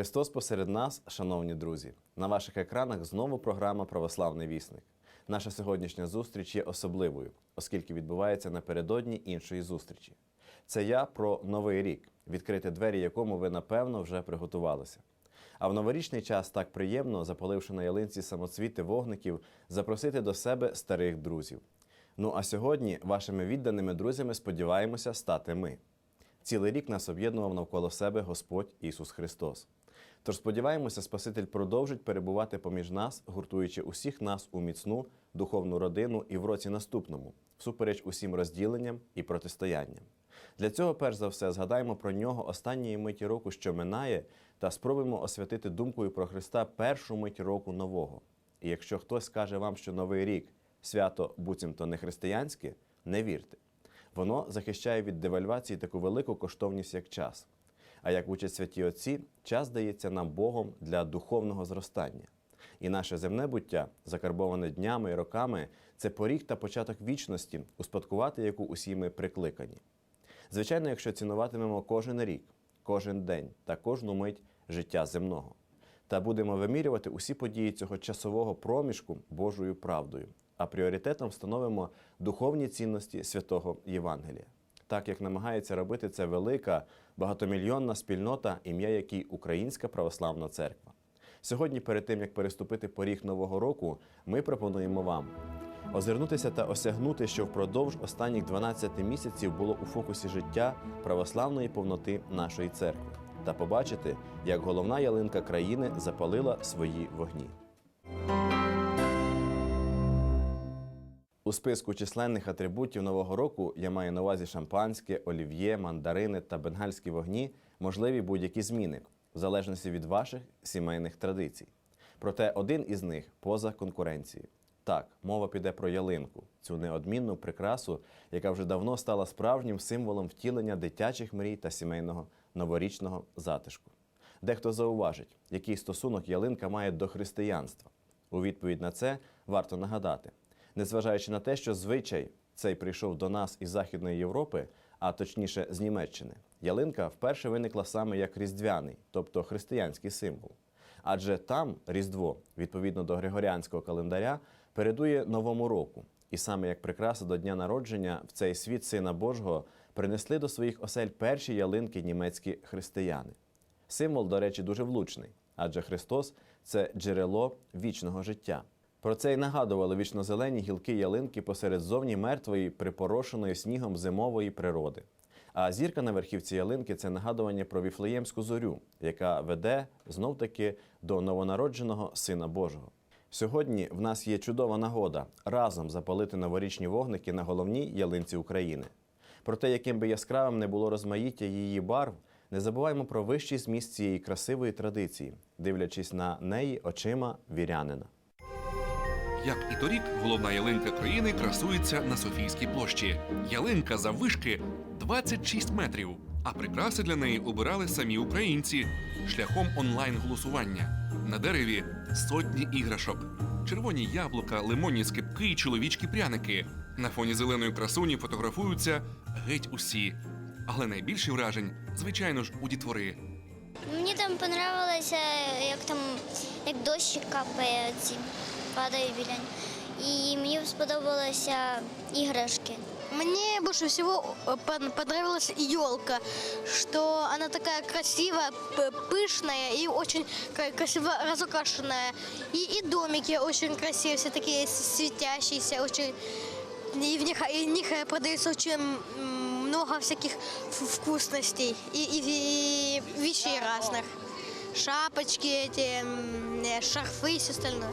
Христос посеред нас, шановні друзі. На ваших екранах знову програма Православний вісник. Наша сьогоднішня зустріч є особливою, оскільки відбувається напередодні іншої зустрічі. Це я про новий рік, відкрити двері якому ви напевно вже приготувалися. А в новорічний час так приємно, запаливши на ялинці самоцвіти вогників, запросити до себе старих друзів. Ну а сьогодні вашими відданими друзями сподіваємося стати ми. Цілий рік нас об'єднував навколо себе Господь Ісус Христос. Тож сподіваємося, Спаситель продовжить перебувати поміж нас, гуртуючи усіх нас у міцну духовну родину і в році наступному, всупереч усім розділенням і протистоянням. Для цього, перш за все, згадаємо про нього останньої миті року, що минає, та спробуємо освятити думкою про Христа першу мить року нового. І якщо хтось скаже вам, що новий рік свято буцімто не християнське, не вірте. Воно захищає від девальвації таку велику коштовність, як час. А як учать святі отці, час дається нам Богом для духовного зростання. І наше земне буття, закарбоване днями і роками, це поріг та початок вічності, успадкувати яку усі ми прикликані. Звичайно, якщо цінуватимемо кожен рік, кожен день та кожну мить життя земного, та будемо вимірювати усі події цього часового проміжку Божою правдою, а пріоритетом встановимо духовні цінності святого Євангелія, так як намагається робити це велика багатомільйонна спільнота, ім'я якій Українська православна церква. Сьогодні, перед тим як переступити поріг нового року, ми пропонуємо вам озирнутися та осягнути, що впродовж останніх 12 місяців було у фокусі життя православної повноти нашої церкви, та побачити, як головна ялинка країни запалила свої вогні. У списку численних атрибутів нового року я маю на увазі шампанське, олів'є, мандарини та бенгальські вогні, можливі будь-які зміни, в залежності від ваших сімейних традицій. Проте один із них поза конкуренцією. Так, мова піде про ялинку, цю неодмінну прикрасу, яка вже давно стала справжнім символом втілення дитячих мрій та сімейного новорічного затишку. Дехто зауважить, який стосунок ялинка має до християнства. У відповідь на це варто нагадати, незважаючи на те, що звичай цей прийшов до нас із Західної Європи, а точніше з Німеччини, ялинка вперше виникла саме як різдвяний, тобто християнський символ. Адже там Різдво, відповідно до Григоріанського календаря, передує новому року. І саме як прикраса до дня народження в цей світ Сина Божого принесли до своїх осель перші ялинки німецькі християни. Символ, до речі, дуже влучний, адже Христос це джерело вічного життя. Про це й нагадували вічнозелені гілки ялинки посеред зовні мертвої, припорошеної снігом зимової природи. А зірка на верхівці ялинки це нагадування про віфлеємську зорю, яка веде знов таки до новонародженого Сина Божого. Сьогодні в нас є чудова нагода разом запалити новорічні вогники на головній ялинці України. Проте, яким би яскравим не було розмаїття її барв, не забуваємо про вищий зміст цієї красивої традиції, дивлячись на неї очима вірянина. Як і торік, головна ялинка країни красується на Софійській площі. Ялинка заввишки 26 метрів, а прикраси для неї обирали самі українці шляхом онлайн-голосування. На дереві сотні іграшок, червоні яблука, лимонні скипки і чоловічі пряники. На фоні зеленої красуні фотографуються геть усі. Але найбільше вражень, звичайно ж, у дітвори. Мені там понравилося, як там як дощик капає, падає білянь. І мені сподобалися іграшки. Мне больше всего э, пон- понравилась елка, что она такая красивая, п- пышная и очень кра- красиво разукрашенная. И, и домики очень красивые, все такие с- светящиеся, очень. И в них, и в них э, продается очень м, много всяких ф- вкусностей и, и, и вещей разных. Шапочки, эти, м, э, шарфы и все остальное.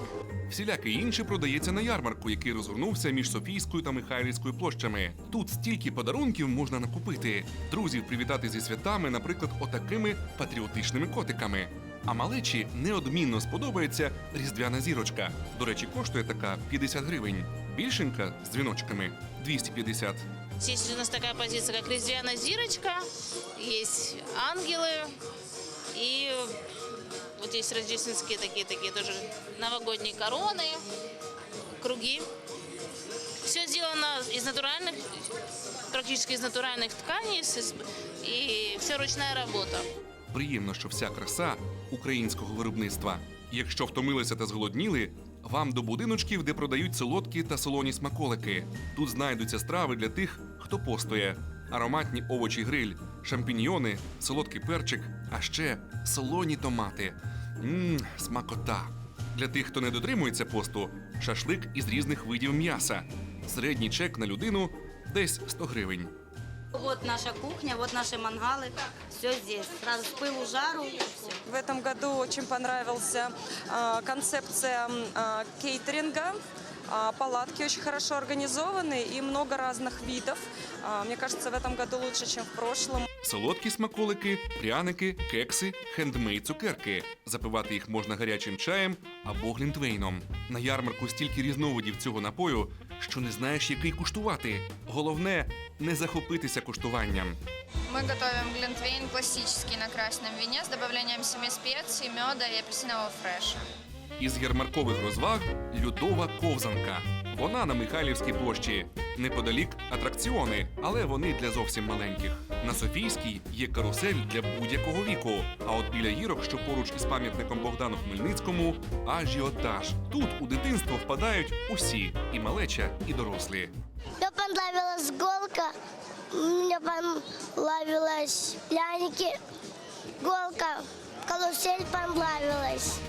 Всіляке інше продається на ярмарку, який розгорнувся між Софійською та Михайлівською площами. Тут стільки подарунків можна накупити. Друзів привітати зі святами, наприклад, отакими патріотичними котиками. А малечі неодмінно сподобається різдвяна зірочка. До речі, коштує така 50 гривень. Більшенька з дзвіночками 250. Здесь у нас такая позиция, как Резвяна Зирочка, есть ангелы и вот есть рождественские такие-такие тоже новогодние короны, круги. Все сделано из натуральных, практически из натуральных тканей с- и все ручная работа. Приємно, що вся краса українського виробництва. Якщо втомилися та зголодніли, вам до будиночків, де продають солодкі та солоні смаколики. Тут знайдуться страви для тих, хто постоє, ароматні овочі гриль, шампіньйони, солодкий перчик, а ще солоні томати. Мм, смакота. Для тих, хто не дотримується посту, шашлик із різних видів м'яса. Середній чек на людину десь 100 гривень. Вот наша кухня, вот наши мангалы. Все здесь. Сразу с пылу жару. Все. В этом году очень понравился а, концепция м, а, кейтеринга. А, Палатки очень хорошо организованы и много разных видов. А, Мне кажется, в этом году лучше, чем в прошлом. Солодкі смаколики, пряники, кекси, хендмейд цукерки. Запивати їх можна гарячим чаєм або глінтвейном. На ярмарку стільки різновидів цього напою, що не знаєш, який куштувати. Головне не захопитися куштуванням. Мы готовим глинтвейн классический на красном вине с добавлением семи специй, меда и апельсинового фреша. Із ярмаркових розваг льодова ковзанка. Вона на Михайлівській площі. Неподалік атракціони, але вони для зовсім маленьких. На Софійській є карусель для будь-якого віку. А от біля гірок, що поруч із пам'ятником Богдану Хмельницькому, ажіотаж. Тут у дитинство впадають усі і малеча, і дорослі. Мне понравилась голка, мне понравились пряники, голка, карусель понравилась.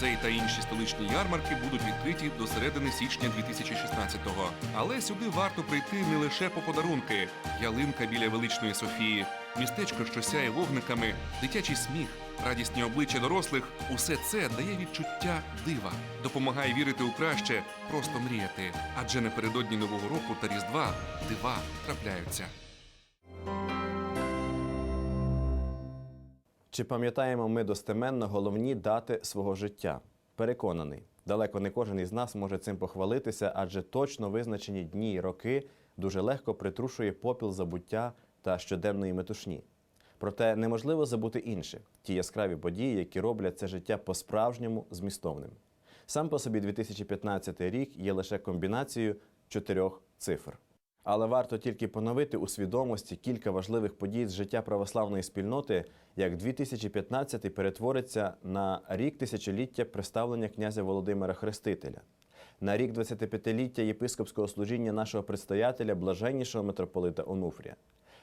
Цей та інші столичні ярмарки будуть відкриті до середини січня 2016-го. Але сюди варто прийти не лише по подарунки: ялинка біля величної Софії, містечко, що сяє вогниками, дитячий сміх, радісні обличчя дорослих усе це дає відчуття дива, допомагає вірити у краще, просто мріяти. Адже напередодні нового року та різдва дива трапляються. Чи пам'ятаємо ми достеменно головні дати свого життя? Переконаний, далеко не кожен із нас може цим похвалитися, адже точно визначені дні й роки дуже легко притрушує попіл забуття та щоденної метушні. Проте неможливо забути інше ті яскраві події, які роблять це життя по-справжньому змістовним. Сам по собі 2015 рік є лише комбінацією чотирьох цифр. Але варто тільки поновити у свідомості кілька важливих подій з життя православної спільноти, як 2015 перетвориться на рік тисячоліття представлення князя Володимира Хрестителя, на рік 25-ліття єпископського служіння нашого предстоятеля блаженнішого митрополита Онуфрія,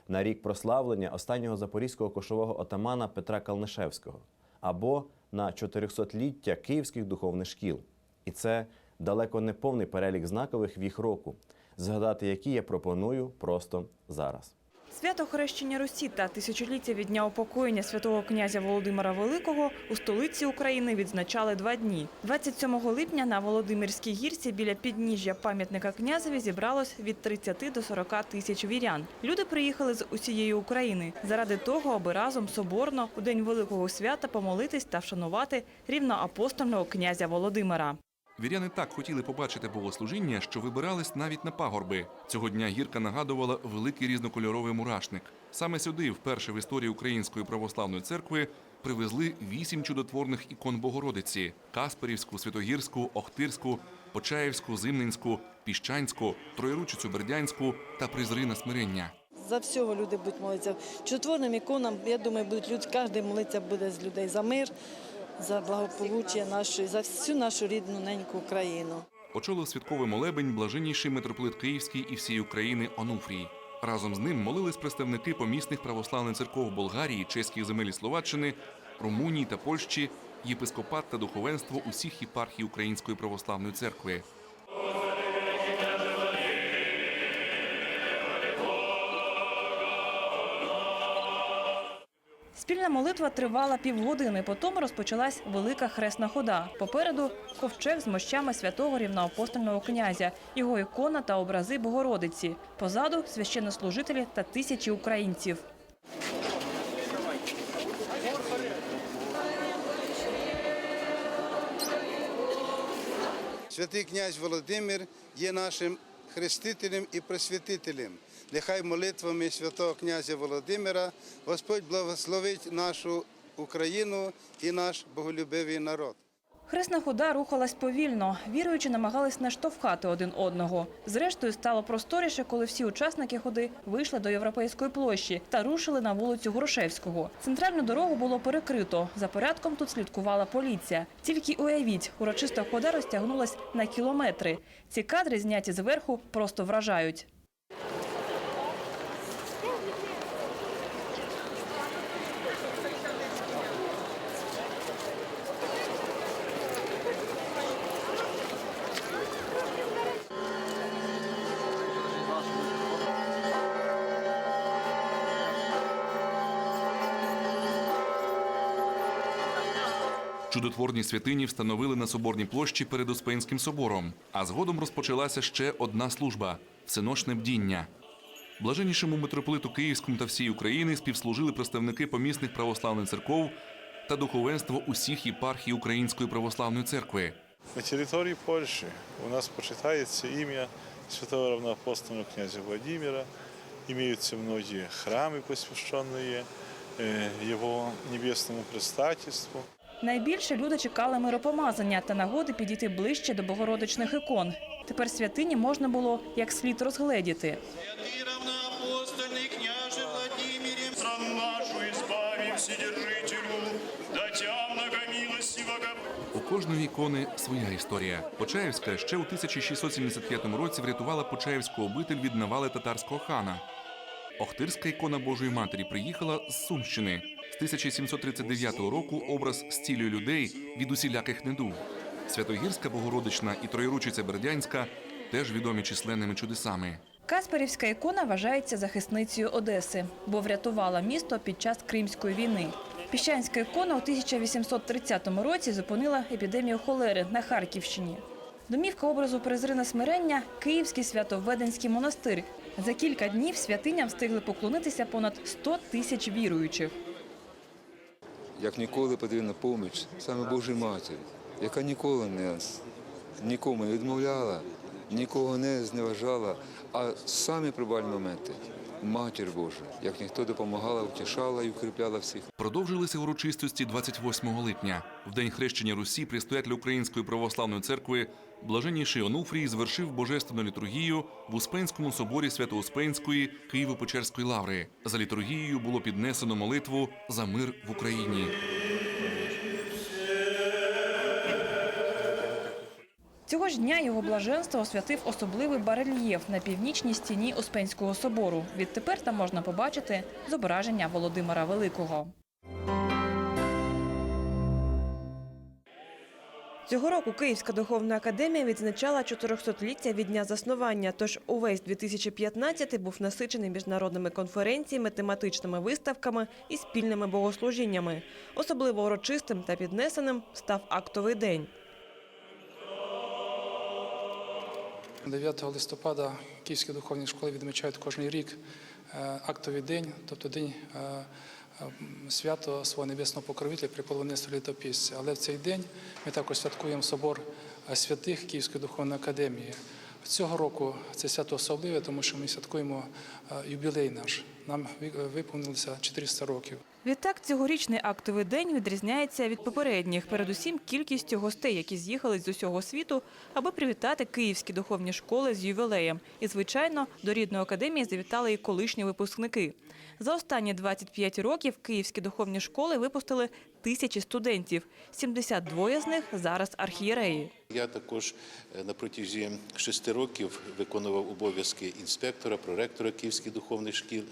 на рік прославлення останнього запорізького кошового отамана Петра Калнишевського, або на 400-ліття київських духовних шкіл. І це далеко не повний перелік знакових віх року, згадати які я пропоную просто зараз. Свято хрещення Русі та тисячоліття від дня упокоєння святого князя Володимира Великого у столиці України відзначали два дні. 27 липня на Володимирській гірці біля підніжжя пам'ятника князеві зібралось від 30 до 40 тисяч вірян. Люди приїхали з усієї України заради того, аби разом соборно у день великого свята помолитись та вшанувати рівноапостольного князя Володимира. Віряни так хотіли побачити богослужіння, що вибирались навіть на пагорби. Цього дня гірка нагадувала великий різнокольоровий мурашник. Саме сюди, вперше в історії Української православної церкви, привезли вісім чудотворних ікон Богородиці: Касперівську, Святогірську, Охтирську, Почаївську, Зимненську, Піщанську, Троєручицю Бердянську та Призрина Смирення. За всього люди будуть молитися. Чудотворним іконам, я думаю, будуть люди, кожен молиться буде з людей за мир, за благополуччя нашої, за всю нашу рідну неньку Україну. Очолив святковий молебень блаженніший митрополит Київський і всієї України Онуфрій. Разом з ним молились представники помісних православних церков Болгарії, чеських земель і Словаччини, Румунії та Польщі, єпископат та духовенство усіх єпархій Української православної церкви. Спільна молитва тривала півгодини. Потім розпочалась велика хресна хода. Попереду ковчег з мощами святого рівноапостольного князя, його ікона та образи Богородиці. Позаду священнослужителі та тисячі українців. Святий князь Володимир є нашим хрестителем і просвятителем. Нехай молитвами святого князя Володимира Господь благословить нашу Україну і наш боголюбивий народ. Хресна хода рухалась повільно. Віруючі намагались не штовхати один одного. Зрештою, стало просторіше, коли всі учасники ходи вийшли до європейської площі та рушили на вулицю Грушевського. Центральну дорогу було перекрито. За порядком тут слідкувала поліція. Тільки уявіть, урочиста хода розтягнулась на кілометри. Ці кадри, зняті зверху, просто вражають. Чудотворні святині встановили на соборній площі перед Успенським собором, а згодом розпочалася ще одна служба всеночне бдіння. Блаженнішому митрополиту Київському та всій України співслужили представники помісних православних церков та духовенство усіх єпархій Української православної церкви. На території Польщі у нас почитається ім'я святого равноапостола князя Владимира, имеются многие храмы, посвященные э, его небесному предстательству. Найбільше люди чекали миропомазання та нагоди підійти ближче до богородичних ікон. Тепер святині можна було як слід розгледіти. У кожної ікони своя історія. Почаївська ще у 1675 році врятувала Почаївську обитель від навали татарського хана. Охтирська ікона Божої Матері приїхала з Сумщини. З 1739 року образ зцілює людей від усіляких недуг. Святогірська Богородична і Троєручиця Бердянська теж відомі численними чудесами. Касперівська ікона вважається захисницею Одеси, бо врятувала місто під час Кримської війни. Піщанська ікона у 1830 році зупинила епідемію холери на Харківщині. Домівка образу Презрина смирення Київський святовведенський монастир. За кілька днів святиням встигли поклонитися понад 100 тисяч віруючих. Як ніколи потрібна поміч саме Божій Матері, яка ніколи не нікому не відмовляла, нікого не зневажала, а самі прибальні моменти Матір Божа, як ніхто допомагала, втішала і укріпляла всіх. Продовжилися урочистості 28 липня. В день хрещення Русі предстоятель Української православної церкви блаженніший Онуфрій звершив божественну літургію в Успенському соборі Свято-Успенської Києво-Печерської лаври. За літургією було піднесено молитву за мир в Україні. Цього ж дня його блаженство освятив особливий барельєф на північній стіні Успенського собору. Відтепер там можна побачити зображення Володимира Великого. Цього року Київська духовна академія відзначала 400-ліття від дня заснування. Тож увесь 2015 був насичений міжнародними конференціями, тематичними виставками і спільними богослужіннями. Особливо урочистим та піднесеним став актовий день. 9 листопада Київські духовні школи відмічають кожен рік е, актовий день, тобто день е, свято свого небесного покровителя при полонинстві літописця. Але в цей день ми також святкуємо собор е, святих Київської духовної академії. Цього року це свято особливе, тому що ми святкуємо юбілей наш. Нам ви- виповнилося 400 років. Відтак, цьогорічний актовий день відрізняється від попередніх, передусім кількістю гостей, які з'їхали з усього світу, аби привітати київські духовні школи з ювілеєм. І, звичайно, до рідної академії завітали і колишні випускники. За останні 25 років київські духовні школи випустили тисячі студентів. 72 з них зараз архієреї. Я також е, на протязі шести років виконував обов'язки інспектора, проректора Київських духовних шкіл,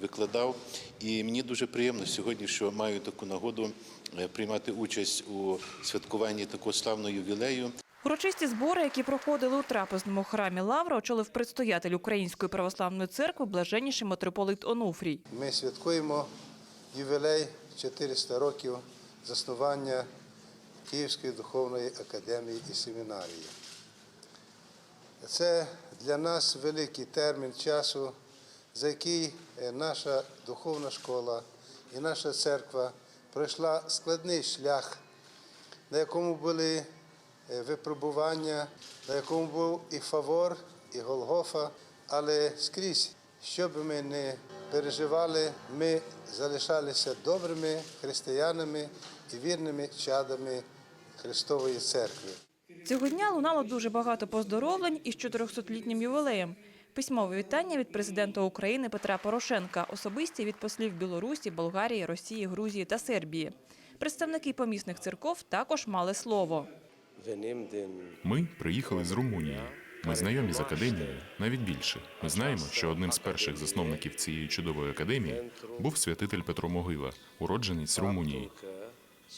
викладав. І мені дуже приємно сьогодні, що маю таку нагоду е, приймати участь у святкуванні такого славного ювілею. Урочисті збори, які проходили у трапезному храмі Лавра, очолив предстоятель Української православної церкви блаженніший митрополит Онуфрій. Ми святкуємо ювілей 400 років заснування Київської духовної академії і семінарії. Це для нас великий термін часу, за який е, наша духовна школа і наша церква пройшла складний шлях, на якому були е, випробування, на якому був і Фавор, і Голгофа, але скрізь, що би ми не переживали, ми залишалися добрими християнами і вірними чадами Христової Церкви. Цього дня лунало дуже багато поздоровлень із 400-літнім ювілеєм. Письмове вітання від президента України Петра Порошенка, особисті від послів Білорусі, Болгарії, Росії, Грузії та Сербії. Представники помісних церков також мали слово. Ми приїхали з Румунії. Ми знайомі з академією, навіть більше. Ми знаємо, що одним з перших засновників цієї чудової академії був святитель Петро Могила, уродженець Румунії.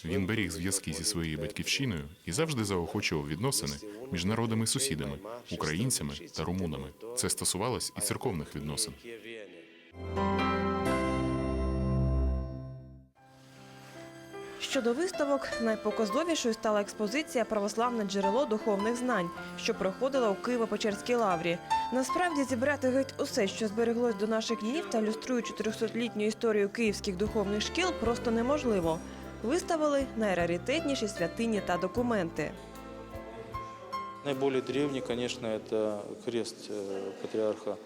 Він беріг зв'язки зі своєю батьківщиною і завжди заохочував відносини між народами-сусідами, українцями та румунами. Це стосувалось і церковних відносин. Щодо виставок, найпоказовішою стала експозиція Православне джерело духовних знань, що проходила у Києво-Печерській лаврі. Насправді зібрати геть усе, що збереглось до наших днів та люструє 400-літню історію київських духовних шкіл, просто неможливо Виставили найраритетніші святині та документи. Наиболее древний, конечно, это крест э, патриарха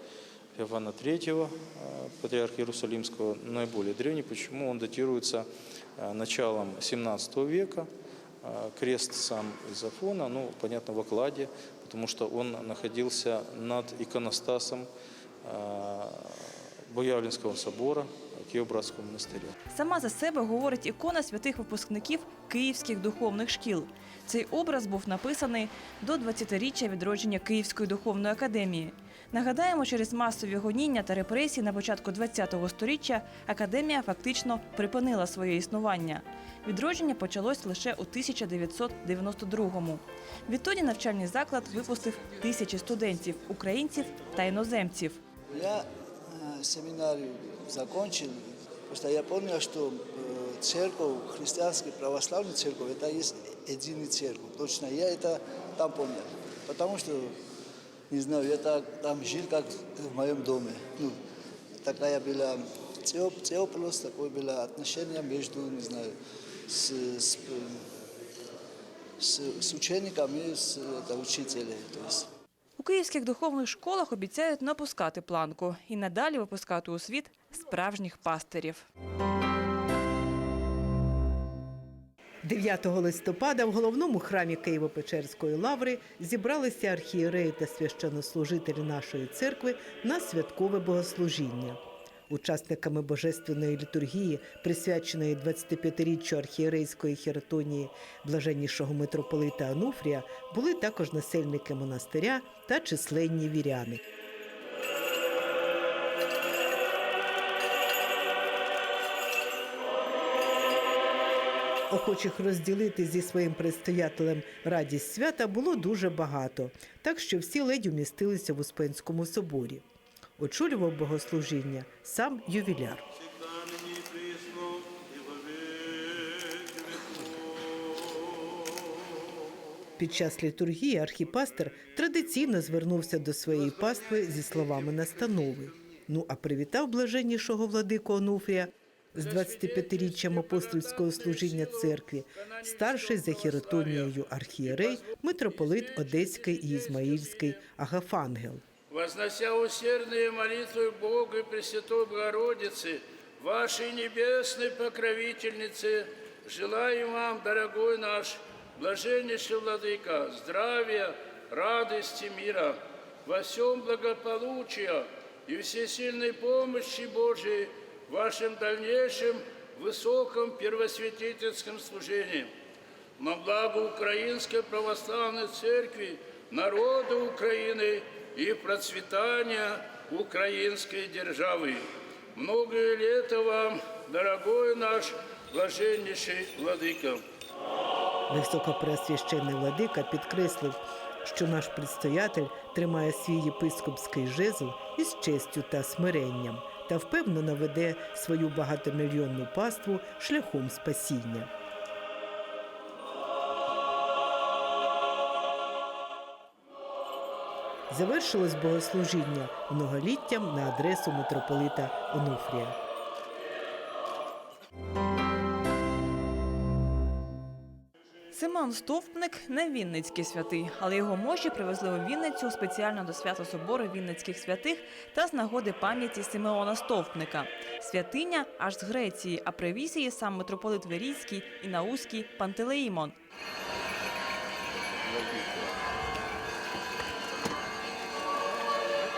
Иоанна III, э, патриарха Иерусалимского, наиболее древний. Почему? Он датируется э, началом 17 века. Э, Крест сам из Афона, ну, понятно, в окладе, потому что он находился над иконостасом э, Боявлинского собора Киево-Братского. Сама за себе говорить ікона святих випускників київських духовних шкіл. Цей образ був написаний до 20-річчя відродження Київської духовної академії. Нагадаємо, через масові гоніння та репресії на початку ХХ століття академія фактично припинила своє існування. Відродження почалось лише у 1992-му. Відтоді навчальний заклад випустив тисячі студентів, українців та іноземців. Я семинарию закончил, просто я понял, что э, церковь, христианская православная церковь, это есть единая церковь. Точно, я это там понял. Потому что, не знаю, я так, там жил, как в моем доме. Ну, такая была теп- теплость, такое было отношение между, не знаю, с, с, э, с, с учениками, с это, учителями. То есть. Київських духовних школах обіцяють напускати планку і надалі випускати у світ справжніх пастирів. 9 листопада в головному храмі Києво-Печерської лаври зібралися архієреї та священнослужителі нашої церкви на святкове богослужіння. Учасниками божественної літургії, присвяченої 25-річчю архієрейської хіратонії блаженнішого митрополита Ануфрія, були також насельники монастиря та численні віряни. Охочих розділити зі своїм предстоятелем радість свята було дуже багато, так що всі ледь умістилися в Успенському соборі. Очолював богослужіння сам ювіляр. Під час літургії архіпастер традиційно звернувся до своєї пастви зі словами настанови. Ну а привітав блаженнішого владику Онуфрія з 25-річчям апостольського служіння церкві, старший за хіротонією архієрей, митрополит Одеський і Ізмаїльський Агафангел. Вознося усердные молитвы Богу и Пресвятой Богородицы, вашей небесной покровительнице, желаем вам, дорогой наш, блаженнейший Владыка, здравия, радости, мира, во всем благополучия и всесильной помощи Божией в вашем дальнейшем высоком первосвятительском служении. На благо Украинской Православной Церкви, народа Украины и процветания украинской державы. Многое лето вам, дорогой наш блаженнейший Владыка. Високопреосвященний владика підкреслив, що наш предстоятель тримає свій єпископський жезл із честю та смиренням та впевнено веде свою багатомільйонну паству шляхом спасіння. Завершилось богослужіння многоліттям на адресу митрополита Онуфрія. Симеон Стовпник не Вінницький святий, але його мощі привезли у Вінницю спеціально до свято собору Вінницьких святих та з нагоди пам'яті Симеона Стовпника. Святиня аж з Греції, а привіз її сам митрополит Верійський і Наузький Пантелеїмон.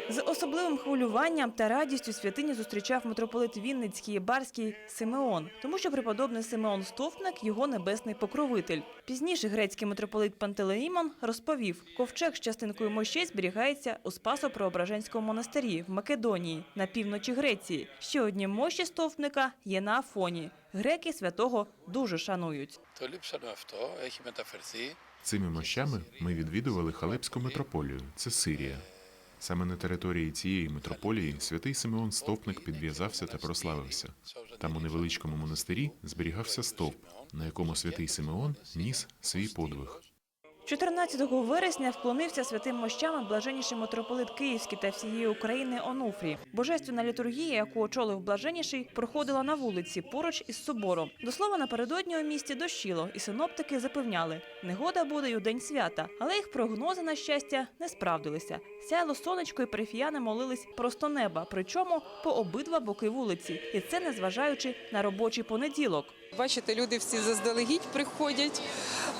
З особливим хвилюванням та радістю святині зустрічав митрополит Вінницький і Барський Симеон, тому що преподобний Симеон Стовпник його небесний покровитель. Пізніше грецький митрополит Пантелеїмон розповів, ковчег з частинкою мощей зберігається у Спасо-Преображенському монастирі в Македонії на півночі Греції. Ще одні мощі стовпника є на Афоні. Греки святого дуже шанують. Цими мощами ми відвідували Халепську митрополію. Це Сирія. Саме на території цієї митрополії святий Симеон Стовпник підв'язався та прославився. Там у невеличкому монастирі зберігався стовп, на якому святий Симеон ніс свій подвиг. 14 вересня вклонився святим мощам блаженніший митрополит Київський та всієї України Онуфрій. Божественна літургія, яку очолив блаженніший, проходила на вулиці поруч із собором. До слова, напередодні у місті дощило, і синоптики запевняли, негода буде й у день свята, але їх прогнози на щастя не справдилися. Сяяло сонечко, і парафіяни молились просто неба, причому по обидва боки вулиці, і це незважаючи на робочий понеділок. Бачите, люди всі заздалегідь приходять.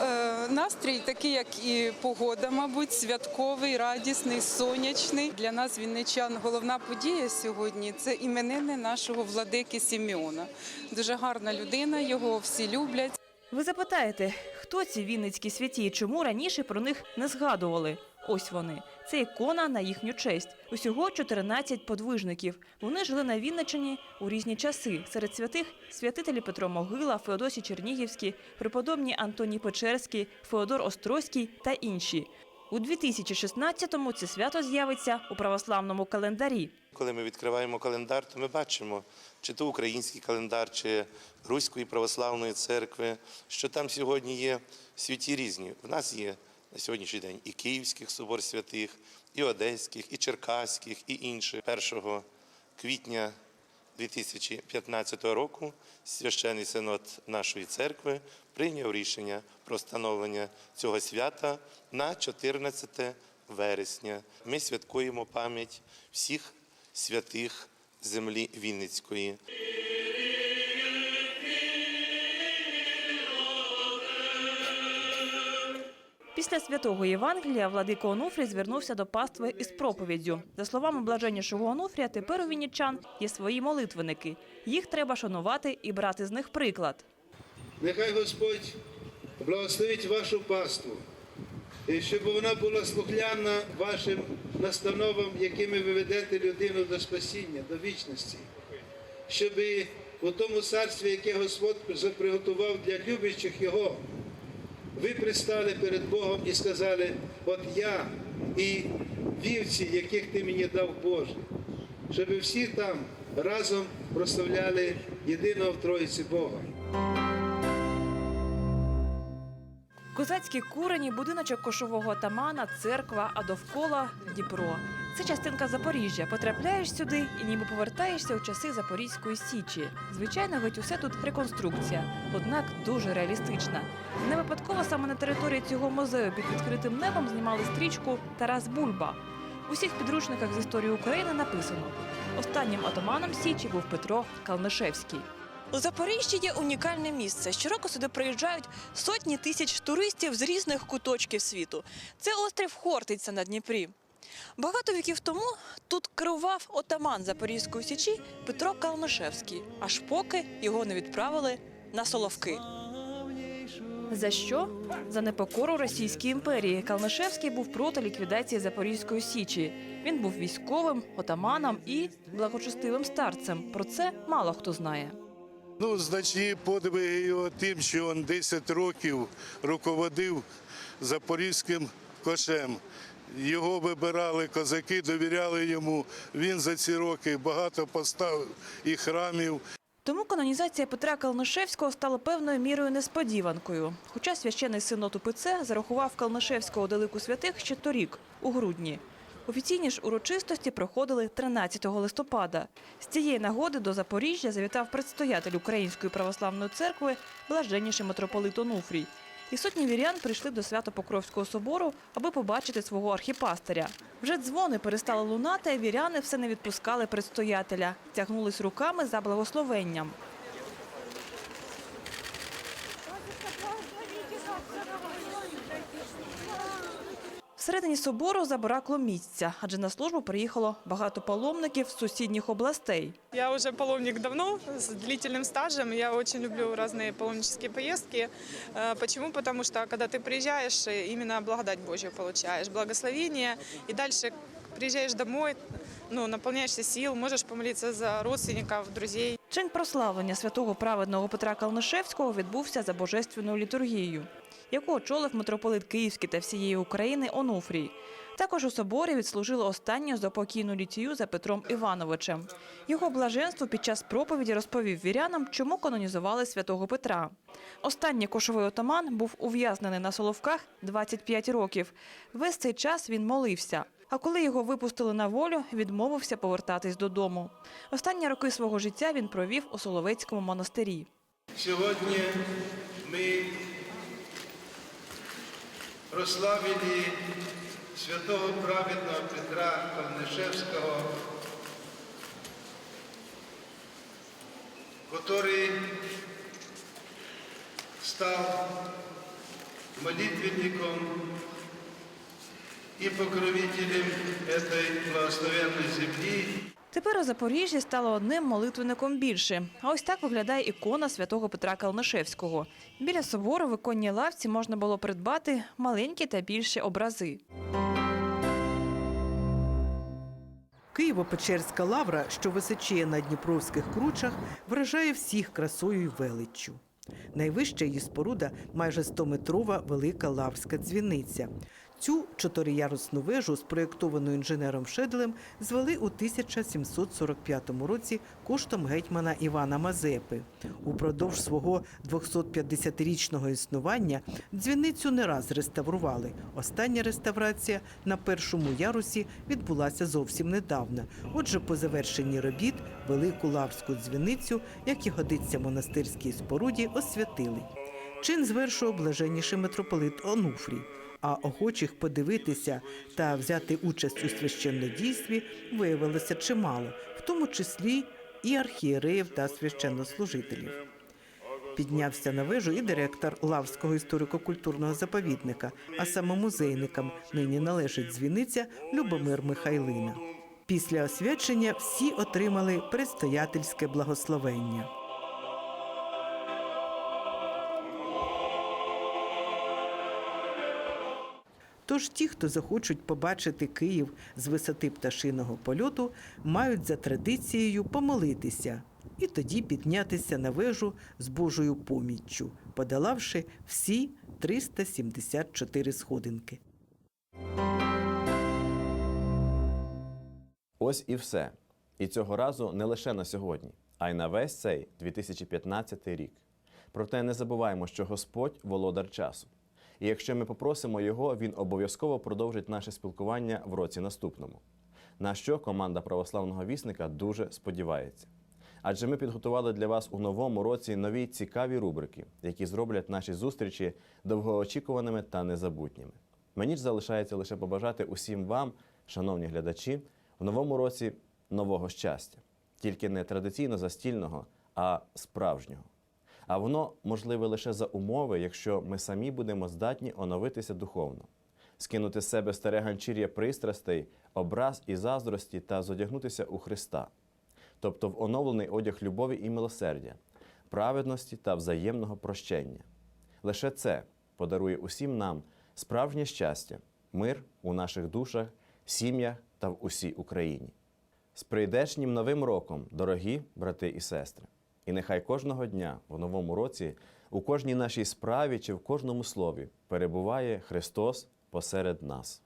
Е, Настрій такий, як і погода, мабуть, святковий, радісний, сонячний. Для нас, вінничан, головна подія сьогодні це іменини нашого владики Сімеона. Дуже гарна людина, його всі люблять. Ви запитаєте, хто ці вінницькі святі і чому раніше про них не згадували? Ось вони. Це ікона на їхню честь. Усього 14 подвижників. Вони жили на Вінниччині у різні часи. Серед святих святителі Петро Могила, Феодосій Чернігівський, преподобні Антоній Печерський, Феодор Острозький та інші. У 2016-му це свято з'явиться у православному календарі. Коли ми відкриваємо календар, то ми бачимо, чи то український календар, чи Руської православної церкви, що там сьогодні є святі різні. В нас є на сьогоднішній день і Київських собор святих, і Одеських, і Черкаських, і інших. 1 квітня 2015 року священний синод нашої церкви прийняв рішення про встановлення цього свята на 14 вересня. Ми святкуємо пам'ять всіх святих землі Вінницької. Після святого Євангелія владика Онуфрій звернувся до пастви із проповіддю. За словами блаженнішого Онуфрія, тепер у вінничан є свої молитвенники. Їх треба шанувати і брати з них приклад. Нехай Господь благословить вашу паству, і щоб вона була слухляна вашим настановам, якими ви ведете людину до спасіння, до вічності, щоб у тому царстві, яке Господь приготував для любячих Його, ви пристали перед Богом і сказали, от я і вівці, яких ти мені дав Боже, щоб всі там разом прославляли єдиного в Троїці Бога. Козацькі курені, будиночок кошового тамана, церква, а довкола Дніпро. Це частинка Запоріжжя. Потрапляєш сюди і ніби повертаєшся у часи Запорізької січі. Звичайно, геть усе тут реконструкція, однак дуже реалістична. Не випадково саме на території цього музею під відкритим небом знімали стрічку Тарас Бульба. У всіх підручниках з історії України написано: останнім отаманом Січі був Петро Калнишевський. У Запоріжжі є унікальне місце. Щороку сюди приїжджають сотні тисяч туристів з різних куточків світу. Це острів Хортиця на Дніпрі. Багато віків тому тут керував отаман Запорізької січі Петро Калнишевський, аж поки його не відправили на Соловки. За що? За непокору Російській імперії. Калнишевський був проти ліквідації Запорізької січі. Він був військовим, отаманом і благочестивим старцем. Про це мало хто знає. Ну, значні подвиги його тим, що він 10 років руководив запорізьким кошем. Його вибирали козаки, довіряли йому. Він за ці роки багато поставив і храмів, Тому канонізація Петра Калнишевського стала певною мірою несподіванкою. Хоча священний синод УПЦ зарахував Калнишевського до лику святих ще торік, у грудні. Офіційні ж урочистості проходили 13 листопада. З цієї нагоди до Запоріжжя завітав предстоятель Української православної церкви блаженніший митрополит Онуфрій. І сотні вірян прийшли до Свято-Покровського собору, аби побачити свого архіпастиря. Вже дзвони перестали лунати, а віряни все не відпускали предстоятеля, тягнулись руками за благословенням. Всередині собору забракло місця, адже на службу приїхало багато паломників з сусідніх областей. Я уже паломник давно, с длительным стажем. Я очень люблю разные паломнические поездки. Э, Почему? Потому что когда ты приезжаешь, э, именно благодать Божью получаешь, благословение. И дальше приезжаешь домой, ну, наполняешься сил, можешь помолиться за родственников, друзей. Чин прославлення святого праведного Петра Калнишевського відбувся за божественною літургією, яку очолив митрополит Київський та всієї України Онуфрій. Також у соборі відслужили останню запокійну літію за Петром Івановичем. Його блаженство під час проповіді розповів вірянам, чому канонізували святого Петра. Останній кошовий отаман був ув'язнений на Соловках 25 років. Весь цей час він молився. А коли його випустили на волю, відмовився повертатись додому. Останні роки свого життя він провів у Соловецькому монастирі. Сьогодні ми прославили святого праведного Петра Кальнишевського, который стал молитвенником и покровителем этой благословенной земли. Тепер у Запоріжжі стало одним молитвенником більше. А ось так виглядає ікона святого Петра Калнишевського. Біля собору в іконній лавці можна було придбати маленькі та більші образи. Києво-Печерська лавра, що височіє на Дніпровських кручах, вражає всіх красою й величчю. Найвища її споруда майже 100-метрова велика лаврська дзвіниця. Цю чотириярусну вежу, спроєктовану інженером Шедлем, звели у 1745 році коштом гетьмана Івана Мазепи. Упродовж свого 250-річного існування дзвіницю не раз реставрували. Остання реставрація на першому ярусі відбулася зовсім недавно. Отже, по завершенні робіт велику лаврську дзвіницю, як і годиться монастирській споруді, освятили. Чин звершував блаженніший митрополит Онуфрій. А охочих подивитися та взяти участь у священнодійстві виявилося чимало, в тому числі і архієреїв та священнослужителів. Піднявся на вежу і директор Лавського історико-культурного заповідника, а саме музейникам нині належить дзвіниця Любомир Михайлина. Після освячення всі отримали предстоятельське благословення. Тож ті, хто захочуть побачити Київ з висоти пташиного польоту, мають за традицією помолитися і тоді піднятися на вежу з Божою поміччю, подолавши всі 374 сходинки. Ось і все. І цього разу не лише на сьогодні, а й на весь цей 2015 рік. Проте не забуваємо, що Господь володар часу. І якщо ми попросимо його, він обов'язково продовжить наше спілкування в році наступному. На що команда православного вісника дуже сподівається. Адже ми підготували для вас у новому році нові цікаві рубрики, які зроблять наші зустрічі довгоочікуваними та незабутніми. Мені ж залишається лише побажати усім вам, шановні глядачі, в новому році нового щастя, тільки не традиційно застільного, а справжнього. А воно можливе лише за умови, якщо ми самі будемо здатні оновитися духовно, скинути з себе старе ганчір'я пристрастей, образ і заздрості та зодягнутися у Христа, тобто в оновлений одяг любові і милосердя, праведності та взаємного прощення. Лише це подарує усім нам справжнє щастя, мир у наших душах, сім'ях та в усій Україні. З прийдешнім новим роком, дорогі брати і сестри! І нехай кожного дня в новому році, у кожній нашій справі чи в кожному слові перебуває Христос посеред нас.